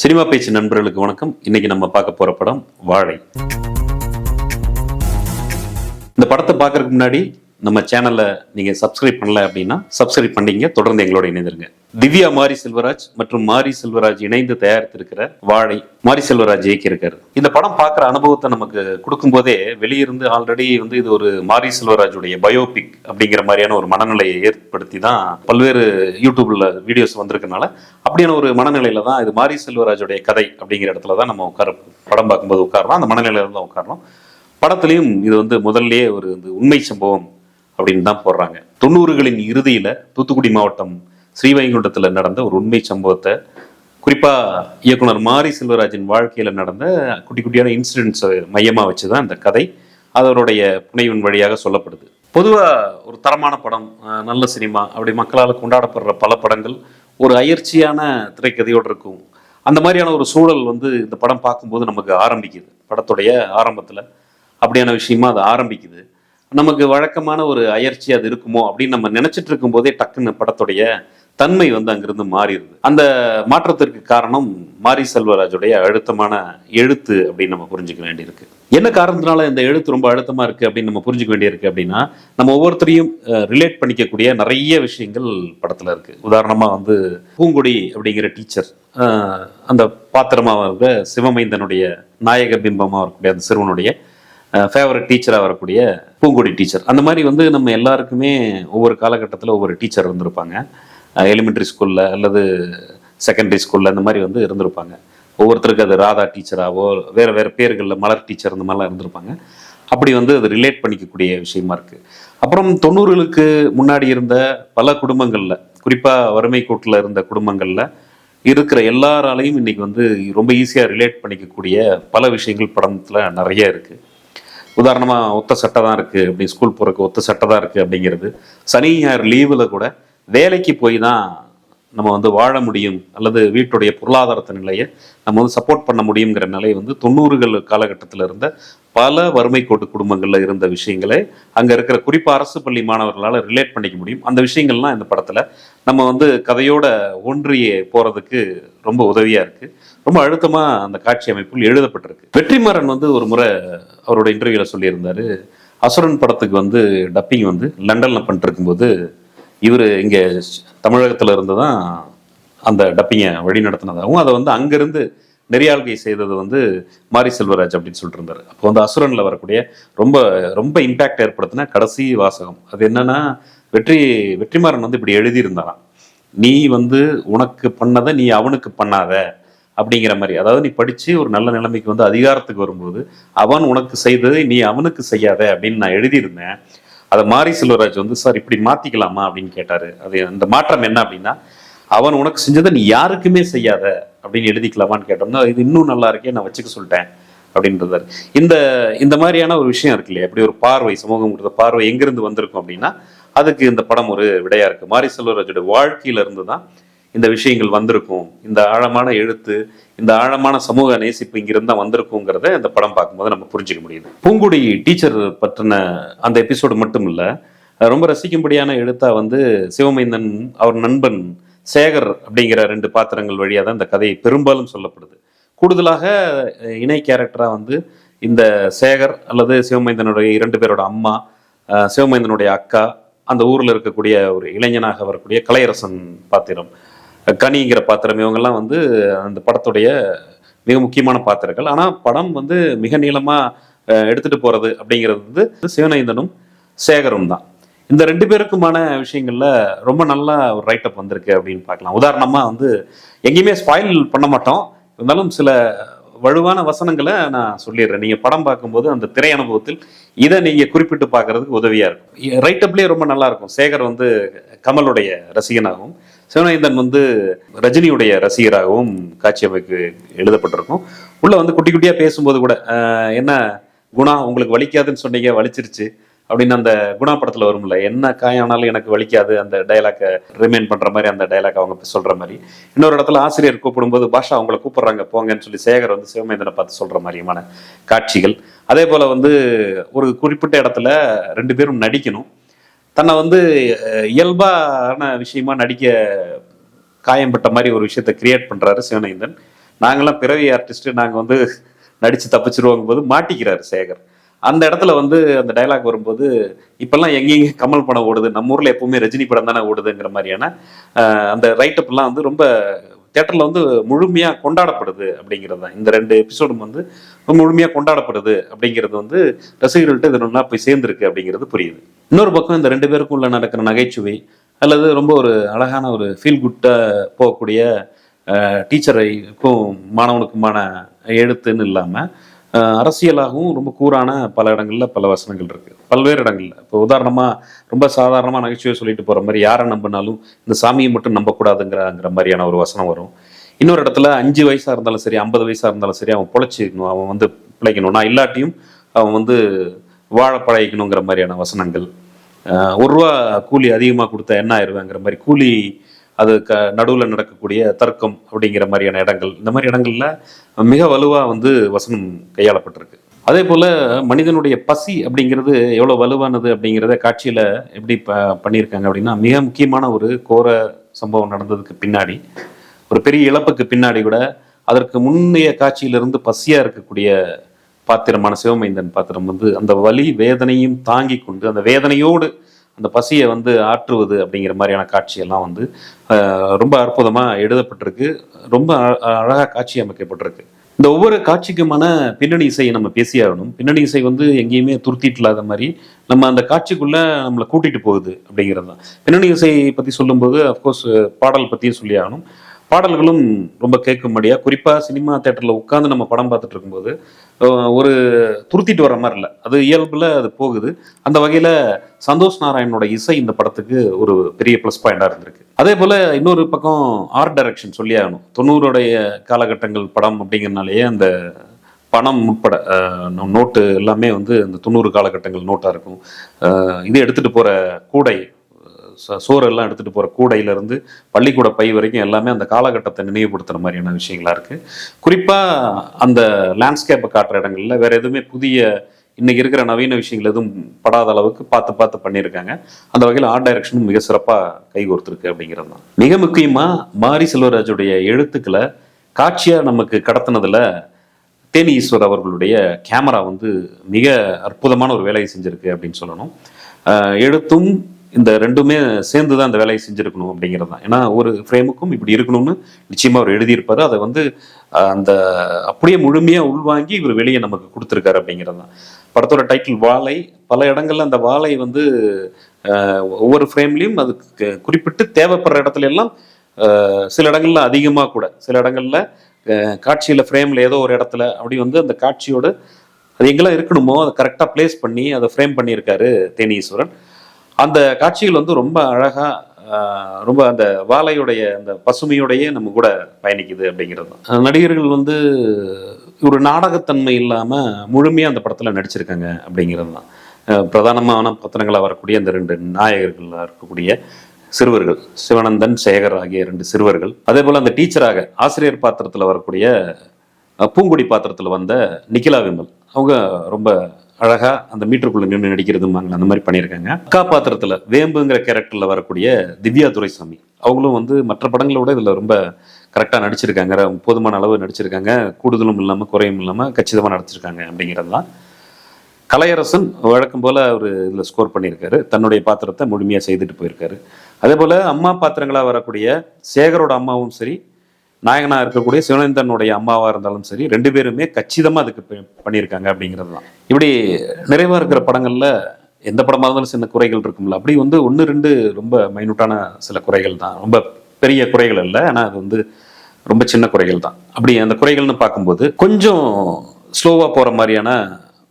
Cinema பேச்சு நண்பர்களுக்கு வணக்கம். இன்னைக்கு நம்ம பார்க்க போற படம் வாழை. இந்த படத்தை பார்க்கறதுக்கு முன்னாடி நம்ம சேனலை நீங்கள் சப்ஸ்கிரைப் பண்ணல அப்படின்னா சப்ஸ்கிரைப் பண்ணிங்க தொடர்ந்து எங்களோட இணைந்திருங்க. திவ்யா மாரி செல்வராஜ் மற்றும் மாரி செல்வராஜ் இணைந்து தயாரித்திருக்கிற வாழை மாரி செல்வராஜ் இயக்கியிருக்காரு. இந்த படம் பார்க்குற அனுபவத்தை நமக்கு கொடுக்கும்போதே வெளியிருந்து ஆல்ரெடி வந்து இது ஒரு மாரி செல்வராஜுடைய பயோபிக் அப்படிங்கிற மாதிரியான ஒரு மனநிலையை ஏற்படுத்தி தான் பல்வேறு யூடியூப்ல வீடியோஸ் வந்திருக்கனால அப்படியான ஒரு மனநிலையில தான் இது மாரி செல்வராஜுடைய கதை அப்படிங்கிற இடத்துல தான் நம்ம உட்கார படம் பார்க்கும்போது உட்காரணும் அந்த மனநிலையில தான் உட்காரணும். படத்துலையும் இது வந்து முதல்லயே ஒரு இந்த உண்மை சம்பவம் அப்படின்னு தான் போடுறாங்க. தொண்ணூறுகளின் இறுதியில் தூத்துக்குடி மாவட்டம் ஸ்ரீவைகுண்டத்தில் நடந்த ஒரு உண்மை சம்பவத்தை குறிப்பாக இயக்குனர் மாரி செல்வராஜின் வாழ்க்கையில் நடந்த குட்டி குட்டியான இன்சிடென்ட்ஸை மையமாக வச்சு தான் இந்த கதை அதனுடைய புனைவின் வழியாக சொல்லப்படுது. பொதுவாக ஒரு தரமான படம் நல்ல சினிமா அப்படி மக்களால் கொண்டாடப்படுற பல படங்கள் ஒரு அயற்சியான திரைக்கதையோடு இருக்கும். அந்த மாதிரியான ஒரு சூழல் வந்து இந்த படம் பார்க்கும்போது நமக்கு ஆரம்பிக்குது. படத்துடைய ஆரம்பத்தில் அப்படியான விஷயமா அது ஆரம்பிக்குது. நமக்கு வழக்கமான ஒரு அயற்சி அது இருக்குமோ அப்படின்னு நம்ம நினைச்சிட்டு இருக்கும் போதே டக்குன்னு படத்துடைய தன்மை வந்து அங்கிருந்து மாறிடுது. அந்த மாற்றத்திற்கு காரணம் மாரி செல்வராஜுடைய அழுத்தமான எழுத்து அப்படின்னு நம்ம புரிஞ்சுக்க வேண்டியிருக்கு. என்ன காரணத்தினால இந்த எழுத்து ரொம்ப அழுத்தமா இருக்கு அப்படின்னு நம்ம புரிஞ்சுக்க வேண்டியிருக்கு அப்படின்னா நம்ம ஒவ்வொருத்தரையும் ரிலேட் பண்ணிக்கக்கூடிய நிறைய விஷயங்கள் படத்துல இருக்கு. உதாரணமா வந்து பூங்கொடி அப்படிங்கிற டீச்சர் அந்த பாத்திரமாக இருக்க சிவமைந்தனுடைய நாயக பிம்பமாக இருக்கக்கூடிய அந்த சிறுவனுடைய ஃபேவரட் டீச்சராக வரக்கூடிய பூங்கொடி டீச்சர் அந்த மாதிரி வந்து நம்ம எல்லாருக்குமே ஒவ்வொரு காலகட்டத்தில் ஒவ்வொரு டீச்சர் இருந்திருப்பாங்க. எலிமெண்ட்ரி ஸ்கூலில் அல்லது செகண்டரி ஸ்கூலில் இந்த மாதிரி வந்து இருந்திருப்பாங்க. ஒவ்வொருத்தருக்கு அது ராதா டீச்சராகவோ வேறு வேறு பேர்களில் மலர் டீச்சர் இந்த மாதிரிலாம் இருந்திருப்பாங்க. அப்படி வந்து அது ரிலேட் பண்ணிக்கக்கூடிய விஷயமா இருக்குது அப்புறம் தொண்ணூறுகளுக்கு முன்னாடி இருந்த பல குடும்பங்களில் குறிப்பாக வறுமை கோட்டில் இருந்த குடும்பங்களில் இருக்கிற எல்லாராலையும் இன்னைக்கு வந்து ரொம்ப ஈஸியாக ரிலேட் பண்ணிக்கக்கூடிய பல விஷயங்கள் படத்தில் நிறைய இருக்குது உதாரணமாக ஒத்த சட்டை தான் இருக்குது அப்படி ஸ்கூல் போகிறக்கு ஒத்த சட்டை தான் இருக்குது அப்படிங்கிறது. சனி ஞாயிறு லீவில் கூட வேலைக்கு போய் தான் நம்ம வந்து வாழ முடியும். அல்லது வீட்டுடைய பொருளாதாரத்த நிலையை நம்ம வந்து சப்போர்ட் பண்ண முடியுங்கிற நிலை வந்து தொண்ணூறுகள் காலகட்டத்தில் இருந்த பல வறுமை கோட்டு குடும்பங்களில் இருந்த விஷயங்களை அங்கே இருக்கிற குறிப்பாக அரசு பள்ளி மாணவர்களால் ரிலேட் பண்ணிக்க முடியும். அந்த விஷயங்கள்லாம் இந்த படத்தில் நம்ம வந்து கதையோட ஒன்றிய போகிறதுக்கு ரொம்ப உதவியாக இருக்குது ரொம்ப அழுத்தமாக அந்த காட்சி அமைப்பில் எழுதப்பட்டிருக்கு. வெற்றிமாறன் வந்து ஒரு முறை அவரோட இன்டர்வியூவில் சொல்லியிருந்தாரு அசுரன் படத்துக்கு வந்து டப்பிங் வந்து லண்டனில் பண்ணிட்டு இருக்கும்போது இவர் இங்கே தமிழகத்தில் இருந்து தான் அந்த டப்பிங்கை வழி நடத்தினதாகவும் அதை வந்து அங்கேருந்து நெறியாள்கை செய்தது வந்து மாரி செல்வராஜ் அப்படின்னு சொல்லிட்டு இருந்தார். அப்போ வந்து அசுரனில் வரக்கூடிய ரொம்ப ரொம்ப இம்பேக்ட் ஏற்படுத்தின கடைசி வாசகம். அது என்னன்னா வெற்றி வெற்றிமாறன் வந்து இப்படி எழுதியிருந்தாராம். நீ வந்து உனக்கு பண்ணதை நீ அவனுக்கு பண்ணாத. அப்படிங்கிற மாதிரி. அதாவது நீ படிச்சு ஒரு நல்ல நிலைமைக்கு வந்து அதிகாரத்துக்கு வரும்போது அவன் உனக்கு செய்ததை நீ அவனுக்கு செய்யாத அப்படின்னு நான் எழுதியிருந்தேன். அதை மாரி செல்வராஜ் வந்து சார் இப்படி மாத்திக்கலாமா? அப்படின்னு கேட்டாரு. அது அந்த மாற்றம் என்ன அப்படின்னா அவன் உனக்கு செஞ்சதை நீ யாருக்குமே செய்யாத அப்படின்னு எழுதிக்கலாமான்னு கேட்டோம்னா இது இன்னும் நல்லா இருக்கே நான் வச்சுக்க சொல்லிட்டேன் அப்படின்றதாரு இந்த இந்த மாதிரியான ஒரு விஷயம் இருக்கு இல்லையா? அப்படி ஒரு பார்வை சமூகம் கொடுத்த பார்வை எங்கிருந்து வந்திருக்கும் அப்படின்னா அதுக்கு இந்த படம் ஒரு விடையா இருக்கு. மாரி செல்வராஜோட வாழ்க்கையில இருந்து தான் இந்த விஷயங்கள் வந்திருக்கும். இந்த ஆழமான எழுத்து இந்த ஆழமான சமூக நேசிப்பு இங்கிருந்து தான் வந்திருக்குங்கிறத இந்த படம் பார்க்கும்போது நம்ம புரிஞ்சுக்க முடியுது. பூங்குடி டீச்சர் பற்றின அந்த எபிசோடு மட்டும் இல்லை ரொம்ப ரசிக்கும்படியான எழுத்தா வந்து சிவமைந்தன் அவர் நண்பன் சேகர் அப்படிங்கிற ரெண்டு பாத்திரங்கள் வழியாக தான் இந்த கதை பெரும்பாலும் சொல்லப்படுது. கூடுதலாக இணை கேரக்டராக வந்து இந்த சேகர் அல்லது சிவமைந்தனுடைய இரண்டு பேரோட அம்மா சிவமைந்தனுடைய அக்கா அந்த ஊரில் இருக்கக்கூடிய ஒரு இளைஞனாக வரக்கூடிய கலையரசன் பாத்திரம். கனிங்கிற பாத்திரம் இவங்கெல்லாம் வந்து அந்த படத்துடைய மிக முக்கியமான பாத்திரங்கள். ஆனால் படம் வந்து மிக நீளமாக எடுத்துகிட்டு போகிறது அப்படிங்கிறது வந்து சிவனைந்தனும் சேகரும் தான். இந்த ரெண்டு பேருக்குமான விஷயங்கள்ல ரொம்ப நல்லா ஒரு ரைட்டப் வந்திருக்கு அப்படின்னு பார்க்கலாம். உதாரணமாக வந்து எங்கேயுமே ஸ்பாயில் பண்ண மாட்டோம். இருந்தாலும் சில வலுவான வசனங்களை நான் சொல்லிடுறேன். நீங்கள் படம் பார்க்கும்போது அந்த திரை அனுபவத்தில் இதை நீங்கள் குறிப்பிட்டு பார்க்கறதுக்கு உதவியாக இருக்கும். ரைட்டப்லேயே ரொம்ப நல்லா இருக்கும். சேகர் வந்து கமலுடைய ரசிகனாகவும் சிவநேந்தன் வந்து ரஜினியுடைய ரசிகராகவும் காட்சி அமைக்கு எழுதப்பட்டிருக்கும். உள்ள வந்து குட்டி குட்டியா பேசும்போது கூட என்ன குணா உங்களுக்கு வலிக்காதுன்னு சொன்னீங்க வலிச்சிருச்சு. அப்படின்னு அந்த குணா படத்துல வரும்ல என்ன காயானாலும் எனக்கு வலிக்காது. அந்த டைலாக்கை ரிமைன் பண்ற மாதிரி அந்த டைலாக் அவங்க சொல்ற மாதிரி. இன்னொரு இடத்துல ஆசிரியர் கூப்பிடும்போது பாஷா அவங்கள கூப்பிடுறாங்க போங்கன்னு சொல்லி சேகர் வந்து சிவமேந்திரனை பார்த்து சொல்ற மாதிரியான காட்சிகள். அதே போல வந்து ஒரு குறிப்பிட்ட இடத்துல ரெண்டு பேரும் நடிக்கணும். தன்னை வந்து இயல்பான விஷயமா நடிக்க காயம்பட்ட மாதிரி ஒரு விஷயத்த கிரியேட் பண்ணுறாரு சிவனேந்தன் நாங்கெல்லாம் பிறவி ஆர்டிஸ்ட்டு நாங்கள் வந்து நடித்து தப்பிச்சிருவோங்கும் போது மாட்டிக்கிறாரு சேகர். அந்த இடத்துல வந்து அந்த டயலாக் வரும்போது இப்பெல்லாம் எங்கெங்க கமல் படம் ஓடுது நம்ம ஊரில் எப்பவுமே ரஜினி படம் தானே ஓடுதுங்கிற மாதிரியான அந்த ரைட்டப்லாம் வந்து ரொம்ப தேட்டரில் வந்து முழுமையாக கொண்டாடப்படுது அப்படிங்கிறது தான். இந்த ரெண்டு எபிசோடும் வந்து ரொம்ப கொண்டாடப்படுது அப்படிங்கிறது வந்து ரசிகர்கள்ட்ட இது நல்லா போய் சேர்ந்துருக்கு அப்படிங்கிறது புரியுது. இன்னொரு பக்கம் இந்த ரெண்டு பேருக்கும் உள்ள நடக்கிற நகைச்சுவை அல்லது ரொம்ப ஒரு அழகான ஒரு ஃபீல் குட்டாக போகக்கூடிய டீச்சரைக்கும் மாணவனுக்குமான எழுத்துன்னு இல்லாமல் அரசியலாகவும் ரொம்ப கூரான பல இடங்களில் பல வசனங்கள் இருக்குது பல்வேறு இடங்களில். இப்போ உதாரணமாக ரொம்ப சாதாரணமாக நகைச்சுவை சொல்லிட்டு போகிற மாதிரி யாரை நம்பினாலும் இந்த சாமியை மட்டும் நம்பக்கூடாதுங்கிறங்கிற மாதிரியான ஒரு வசனம் வரும். இன்னொரு இடத்துல அஞ்சு வயசாக இருந்தாலும் சரி ஐம்பது வயசாக இருந்தாலும் சரி அவன் பொழைச்சிக்கணும் அவன் வந்து பிழைக்கணும். நான் இல்லாட்டியும் அவன் வந்து வாழ பழகிக்கணுங்கிற மாதிரியான வசனங்கள். ஒரு ரூபா கூலி அதிகமாக கொடுத்தா என்ன ஆயிடுவேங்கிற மாதிரி கூலி அது க நடுவில் நடக்கக்கூடிய தர்க்கம் அப்படிங்கிற மாதிரியான இடங்கள். இந்த மாதிரி இடங்கள்ல மிக வலுவாக வந்து வசனம் கையாளப்பட்டிருக்கு. அதே போல் மனிதனுடைய பசி அப்படிங்கிறது எவ்வளோ வலுவானது அப்படிங்கிறத காட்சியில் எப்படி ப பண்ணியிருக்காங்க அப்படின்னா மிக முக்கியமான ஒரு கோர சம்பவம் நடந்ததுக்கு பின்னாடி ஒரு பெரிய இழப்புக்கு பின்னாடி கூட அதற்கு முன்னைய காட்சியிலிருந்து பசியாக இருக்கக்கூடிய பாத்திரமான சிவமைந்தன் பாத்திரம் வந்து அந்த வலி வேதனையும் தாங்கி கொண்டு அந்த வேதனையோடு அந்த பசியை வந்து ஆற்றுவது அப்படிங்கிற மாதிரியான காட்சியெல்லாம் வந்து ரொம்ப அற்புதமாக எழுதப்பட்டிருக்கு. ரொம்ப அழ- காட்சி அமைக்கப்பட்டிருக்கு. இந்த ஒவ்வொரு காட்சிக்குமான பின்னணி இசையை நம்ம பேசியாகணும் பின்னணி இசை வந்து எங்கேயுமே துருத்திட்டு இல்லாத மாதிரி நம்ம அந்த காட்சிக்குள்ளே நம்மளை கூட்டிகிட்டு போகுது அப்படிங்கிறது தான். பின்னணி இசை பற்றி சொல்லும்போது அஃப்கோர்ஸ் பாடல் பற்றியும் சொல்லி ஆகணும். பாடல்களும் ரொம்ப கேட்கும்படியாக குறிப்பாக சினிமா தேட்டரில் உட்காந்து நம்ம படம் பார்த்துட்டு இருக்கும்போது ஒரு துருத்திட்டு வர மாதிரி இல்லை. அது இயல்பில் அது போகுது. அந்த வகையில் சந்தோஷ் நாராயணனோட இசை இந்த படத்துக்கு ஒரு பெரிய ப்ளஸ் பாயிண்டாக இருந்திருக்கு. அதே போல் இன்னொரு பக்கம் ஆர்ட் டைரக்ஷன் சொல்லி ஆகணும் தொண்ணூறுடைய காலகட்டங்கள் படம் அப்படிங்கிறனாலேயே அந்த பணம் உட்பட நோட்டு எல்லாமே வந்து இந்த தொண்ணூறு காலகட்டங்கள் நோட்டாக இருக்கும். இது எடுத்துகிட்டு போகிற கூடை சோறெல்லாம் சோறு எல்லாம் கூடையிலேருந்து பள்ளிக்கூட பை வரைக்கும் எல்லாமே அந்த காலகட்டத்தை நினைவுபடுத்துகிற மாதிரியான விஷயங்களா இருக்குது குறிப்பாக அந்த லேண்ட்ஸ்கேப்பை காட்டுற இடங்களில் வேறு எதுவுமே புதிய இன்றைக்கி இருக்கிற நவீன விஷயங்கள் எதுவும் படாத அளவுக்கு பார்த்து பார்த்து பண்ணியிருக்காங்க. அந்த வகையில் ஆர்ட் டைரக்ஷனும் மிக சிறப்பாக கைகோர்த்துருக்கு அப்படிங்கிறது தான். மிக முக்கியமாக மாரி செல்வராஜுடைய எழுத்துக்களை காட்சியாக நமக்கு கடத்தினதில் தேனி ஈஸ்வர் அவர்களுடைய கேமரா வந்து மிக அற்புதமான ஒரு வேலையை செஞ்சுருக்கு அப்படின்னு சொல்லணும். எழுத்தும் இந்த ரெண்டுமே சேர்ந்து தான் அந்த வேலையை செஞ்சுருக்கணும் அப்படிங்கிறது தான். ஏன்னா ஒரு ஃப்ரேமுக்கும் இப்படி இருக்கணும்னு நிச்சயமாக அவர் எழுதியிருப்பார். அதை வந்து அந்த அப்படியே முழுமையாக உள்வாங்கி இவர் வெளியே நமக்கு கொடுத்துருக்காரு அப்படிங்கிறது தான். படத்தோட டைட்டில் வாழை. பல இடங்கள்ல அந்த வாழை வந்து ஒவ்வொரு ஃப்ரேம்லையும் அது குறிப்பிட்டு தேவைப்படுற இடத்துல எல்லாம் சில இடங்கள்ல அதிகமாக கூட. சில இடங்கள்ல காட்சியில் ஃப்ரேமில் ஏதோ ஒரு இடத்துல அப்படி வந்து அந்த காட்சியோட அது எங்கெல்லாம் இருக்கணுமோ அதை கரெக்டாக ப்ளேஸ் பண்ணி அதை ஃப்ரேம் பண்ணியிருக்காரு தேனீஸ்வரன். அந்த காட்சிகள் வந்து ரொம்ப அழகா ரொம்ப அந்த வாழையுடைய அந்த பசுமையோடையே நம்ம கூட பயணிக்குது அப்படிங்கிறது தான். நடிகர்கள் வந்து ஒரு நாடகத்தன்மை இல்லாமல் முழுமையாக அந்த படத்தில் நடிச்சிருக்காங்க அப்படிங்கிறது தான். பிரதானமான பத்திரங்களாக வரக்கூடிய அந்த ரெண்டு நாயகர்களாக இருக்கக்கூடிய சிறுவர்கள் சிவனந்தன் சேகர் ஆகிய ரெண்டு சிறுவர்கள். அதே போல் அந்த டீச்சராக ஆசிரியர் பாத்திரத்தில் வரக்கூடிய பூங்குடி பாத்திரத்தில் வந்த நிக்கிலா விமல் அவங்க ரொம்ப அழகா அந்த மீட்டருக்குள்ள நின்று நடிக்கிறதுமாங்க அந்த மாதிரி பண்ணியிருக்காங்க. அக்கா பாத்திரத்துல வேம்புங்கிற கேரக்டர்ல வரக்கூடிய திவ்யா துரைசாமி. அவங்களும் வந்து மற்ற படங்களை விட இதுல ரொம்ப கரெக்டாக நடிச்சிருக்காங்க. ர- போதுமான அளவு நடிச்சிருக்காங்க. கூடுதலும் இல்லாமல் குறையும் இல்லாமல் கச்சிதமாக நடிச்சிருக்காங்க அப்படிங்கிறது தான் கலையரசன் வழக்கம் போல் அவர் இதில் ஸ்கோர் பண்ணியிருக்காரு. தன்னுடைய பாத்திரத்தை முழுமையாக செய்துட்டு போயிருக்காரு. அதே போல் அம்மா பாத்திரங்களாக வரக்கூடிய சேகரோட அம்மாவும் சரி நாயகனா இருக்கக்கூடிய சிவனந்தனுடைய அம்மாவா இருந்தாலும் சரி ரெண்டு பேருமே கச்சிதமா அதுக்கு பண்ணியிருக்காங்க அப்படிங்கிறது தான் இப்படி நிறைவா இருக்கிற படங்கள்ல எந்த படமா இருந்தாலும் சின்ன குறைகள் இருக்கும்ல. அப்படி வந்து ஒன்று ரெண்டு ரொம்ப மைனூட்டான சில குறைகள் தான் ரொம்ப பெரிய குறைகள் இல்லை ஆனால் அது வந்து ரொம்ப சின்ன குறைகள் தான் அப்படி அந்த குறைகள்னு பார்க்கும்போது கொஞ்சம் ஸ்லோவாக போகிற மாதிரியான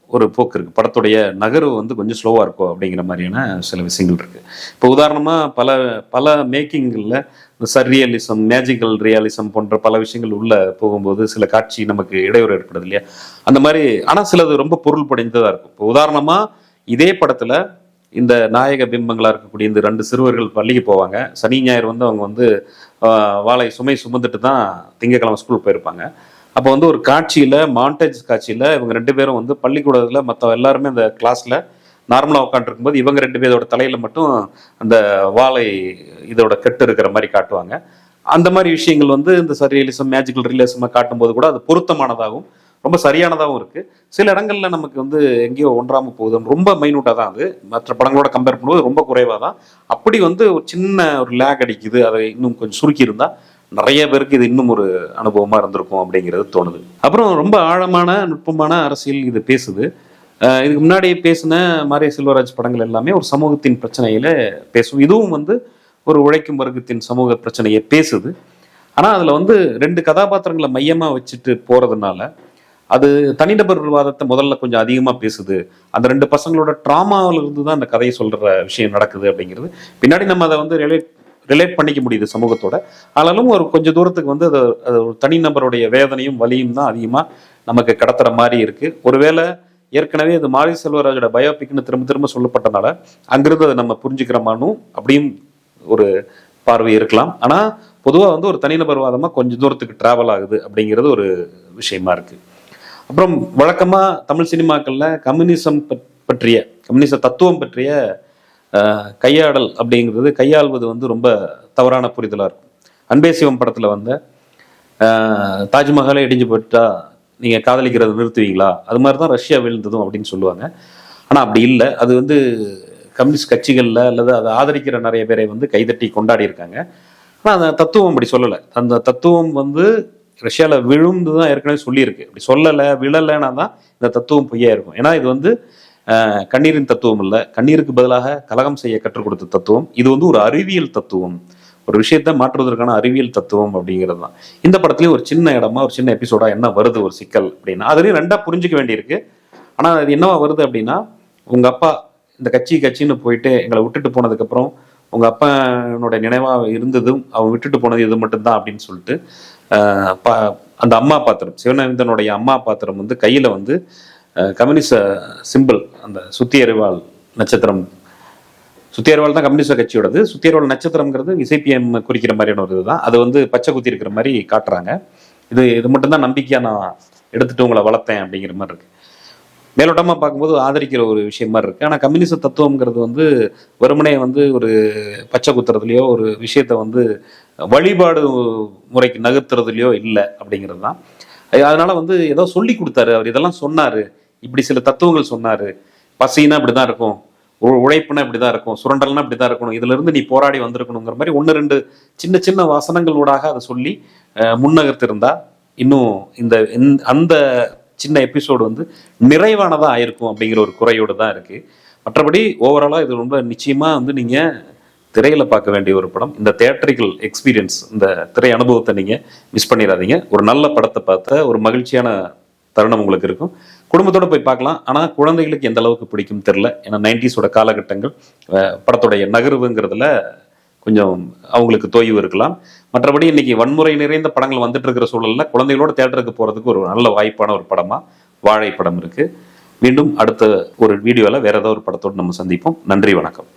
ஒரு போக்கு இருக்குது படத்துடைய நகர்வு வந்து கொஞ்சம் ஸ்லோவாக இருக்கும் அப்படிங்கிற மாதிரியான சில விஷயங்கள் இருக்குது இப்போ உதாரணமாக பல பல மேக்கிங்கில் சர் சர்ரியலிசம் மேஜிக்கல் ரியாலிசம் போன்ற பல விஷயங்கள் உள்ள போகும்போது சில காட்சி நமக்கு இடையூறு ஏற்படுது இல்லையா? அந்த மாதிரி ஆனால் சிலது ரொம்ப பொருள் படைந்ததாக இருக்கும். இப்போ உதாரணமாக இதே படத்தில் இந்த நாயக பிம்பங்களாக இருக்கக்கூடிய இந்த ரெண்டு சிறுவர்கள் பள்ளிக்கு போவாங்க. சனி ஞாயிறு வந்து அவங்க வந்து வாழை சுமை சுமந்துட்டு தான் திங்கக்கிழமை ஸ்கூல் போயிருப்பாங்க. அப்போ வந்து ஒரு காட்சியில் மாண்டேஜ் காட்சியில் இவங்க ரெண்டு பேரும் வந்து பள்ளிக்கூடத்தில் மற்ற எல்லாருமே அந்த கிளாஸில் நார்மலாக உட்காந்துருக்கும்போது இவங்க ரெண்டு பேரோட தலையில் மட்டும் அந்த வாழை இதோட கெட்டு இருக்கிற மாதிரி காட்டுவாங்க. அந்த மாதிரி விஷயங்கள் வந்து இந்த சரியலிசம் மேஜிக்கல் ரியலிசம் காட்டும்போது கூட அது பொருத்தமானதாகவும் ரொம்ப சரியானதாகவும் இருக்குது சில இடங்களில் நமக்கு வந்து எங்கேயோ ஒன்றாமல் போகுது. ரொம்ப மைனூட்டாக தான் அது. மற்ற படங்களோட கம்பேர் பண்ணும்போது ரொம்ப குறைவாக தான். அப்படி வந்து ஒரு சின்ன ஒரு லேக் அடிக்குது. அதை இன்னும் கொஞ்சம் சுருக்கி இருந்தால் நிறைய பேருக்கு இது இன்னும் ஒரு அனுபவமாக இருந்திருக்கும் அப்படிங்கிறது தோணுது. அப்புறம் ரொம்ப ஆழமான நுட்பமான அரசியல் இது பேசுது. இதுக்கு முன்னாடி பேசின மாரிய செல்வராஜ் படங்கள் எல்லாமே ஒரு சமூகத்தின் பிரச்சனையில பேசும். இதுவும் வந்து ஒரு உழைக்கும் வர்க்கத்தின் சமூக பிரச்சனையை பேசுது. ஆனால் அதில் வந்து ரெண்டு கதாபாத்திரங்களை மையமாக வச்சுட்டு போகிறதுனால அது தனிநபர் விவாதத்தை முதல்ல கொஞ்சம் அதிகமாக பேசுது. அந்த ரெண்டு பசங்களோட ட்ராமாவில இருந்து தான் அந்த கதையை சொல்கிற விஷயம் நடக்குது அப்படிங்கிறது. பின்னாடி நம்ம அதை வந்து ரிலேட் ரிலேட் பண்ணிக்க முடியுது சமூகத்தோட. ஆனாலும் ஒரு கொஞ்சம் தூரத்துக்கு வந்து அது அது ஒரு தனிநபருடைய வேதனையும் வலியும் தான் அதிகமாக நமக்கு கடத்துகிற மாதிரி இருக்குது ஒருவேளை ஏற்கனவே அது மாரி செல்வராஜோட பயோபிக்னு திரும்ப திரும்ப சொல்லப்பட்டனால அங்கிருந்து அதை நம்ம புரிஞ்சுக்கிறோமானும் அப்படியும் ஒரு பார்வை இருக்கலாம். ஆனால் பொதுவாக வந்து ஒரு தனிநபர் வாதமாக கொஞ்சம் தூரத்துக்கு டிராவல் ஆகுது அப்படிங்கிறது ஒரு விஷயமா இருக்கு. அப்புறம் வழக்கமாக தமிழ் சினிமாக்களில் கம்யூனிசம் பற்றிய கம்யூனிச தத்துவம் பற்றிய கையாடல் அப்படிங்கிறது கையாள்வது வந்து ரொம்ப தவறான புரிதலாக இருக்கும். அன்பே சிவம் படத்தில் வந்த தாஜ்மஹாலே இடிஞ்சு போயிட்டா நீங்கள் காதலிக்கிறத நிறுத்துவீங்களா? அது மாதிரி தான் ரஷ்யா விழுந்ததும் அப்படின்னு சொல்லுவாங்க. ஆனால் அப்படி இல்லை. அது வந்து கம்யூனிஸ்ட் கட்சிகளில் அல்லது அதை ஆதரிக்கிற நிறைய பேரை வந்து கைதட்டி கொண்டாடி இருக்காங்க. ஆனால் அந்த தத்துவம் அப்படி சொல்லலை. அந்த தத்துவம் வந்து ரஷ்யாவில் விழுந்து தான் ஏற்கனவே சொல்லியிருக்கு. அப்படி சொல்லலை விழலைன்னா தான் இந்த தத்துவம் பொய்யா இருக்கும். ஏன்னா இது வந்து கண்ணீரின் தத்துவம் இல்லை. கண்ணீருக்கு பதிலாக கலகம் செய்ய கற்றுக் கொடுத்த தத்துவம். இது வந்து ஒரு அறிவியல் தத்துவம். ஒரு விஷயத்தை மாற்றுவதற்கான அறிவியல் தத்துவம் அப்படிங்கிறது தான். இந்த படத்துலயும் ஒரு சின்ன இடமா ஒரு சின்ன எபிசோடா என்ன வருது ஒரு சிக்கல் அப்படின்னா. அதுலேயும் ரெண்டா புரிஞ்சுக்க வேண்டியிருக்கு. ஆனால் அது என்னவா வருது அப்படின்னா உங்க அப்பா இந்த கட்சி கட்சின்னு போயிட்டு எங்களை விட்டுட்டு போனதுக்கப்புறம் உங்கள் உங்க நினைவாக இருந்ததும் அவன் விட்டுட்டு போனது இது மட்டும்தான் அப்படின்னு சொல்லிட்டு பா- அந்த அம்மா பாத்திரம் சிவனந்தனுடைய அம்மா பாத்திரம் வந்து கையில வந்து ஆஹ் கம்யூனிச சிம்பிள் அந்த சுத்தி அறிவால் நட்சத்திரம் சுத்தியர்வால் தான் கம்யூனிஸ்ட் கட்சியோடது. சுத்தியர்வால் நட்சத்திரம்ங்கிறது இசைபிஎம் குறிக்கிற மாதிரியான ஒரு இதுதான். அது வந்து பச்சை குத்தி இருக்கிற மாதிரி காட்டுறாங்க. இது இது மட்டும்தான் நம்பிக்கையா நான் எடுத்துட்டு உங்களை வளர்த்தேன் அப்படிங்கிற மாதிரி இருக்கு. மேலோட்டமாக பார்க்கும்போது ஆதரிக்கிற ஒரு விஷயம் மாதிரி இருக்குது ஆனால் கம்யூனிச தத்துவங்கிறது வந்து வெறுமனே வந்து ஒரு பச்சை குத்துறதுலையோ ஒரு விஷயத்த வந்து வழிபாடு முறைக்கு நகர்த்துறதுலையோ இல்லை அப்படிங்கிறது தான். அதனால வந்து ஏதோ சொல்லி கொடுத்தாரு. அவர் இதெல்லாம் சொன்னார். இப்படி சில தத்துவங்கள் சொன்னார். பசின்னா இப்படி தான் இருக்கும். உழைப்புனா இப்படிதான் இருக்கும் சுரண்டல்னா இப்படிதான் இருக்கணும் இதுல இருந்து நீ போராடி வந்திருக்கணுங்கிற மாதிரி ஒன்று ரெண்டு சின்ன சின்ன வசனங்களூடாக அதை சொல்லி முன்னகர்த்திருந்தா இன்னும் இந்த இந்த- அந்த சின்ன எபிசோடு வந்து நிறைவானதா ஆயிருக்கும் அப்படிங்கிற ஒரு குறையோடு தான் இருக்கு. மற்றபடி ஓவராலா இது ரொம்ப நிச்சயமா வந்து நீங்க திரையில பார்க்க வேண்டிய ஒரு படம். இந்த தேட்டரிக்கல் எக்ஸ்பீரியன்ஸ் இந்த திரை அனுபவத்தை நீங்க மிஸ் பண்ணிடாதீங்க. ஒரு நல்ல படத்தை பார்த்த ஒரு மகிழ்ச்சியான தருணம் உங்களுக்கு இருக்கும். குடும்பத்தோடு போய் பார்க்கலாம். ஆனால் குழந்தைகளுக்கு எந்த அளவுக்கு பிடிக்கும் தெரில ஏன்னா நைன்டிஸோட காலகட்டங்கள் படத்துடைய நகர்வுங்கிறதுல கொஞ்சம் அவங்களுக்கு தோய்வு இருக்கலாம். மற்றபடி இன்னைக்கு வன்முறை நிறைந்த படங்கள் வந்துட்டு இருக்கிற சூழலில் குழந்தைகளோட தேட்டருக்கு போகிறதுக்கு ஒரு நல்ல வாய்ப்பான ஒரு படமாக வாழை படம் மீண்டும் அடுத்த ஒரு வீடியோவில் வேறு ஏதாவது ஒரு படத்தோடு நம்ம சந்திப்போம். நன்றி வணக்கம்.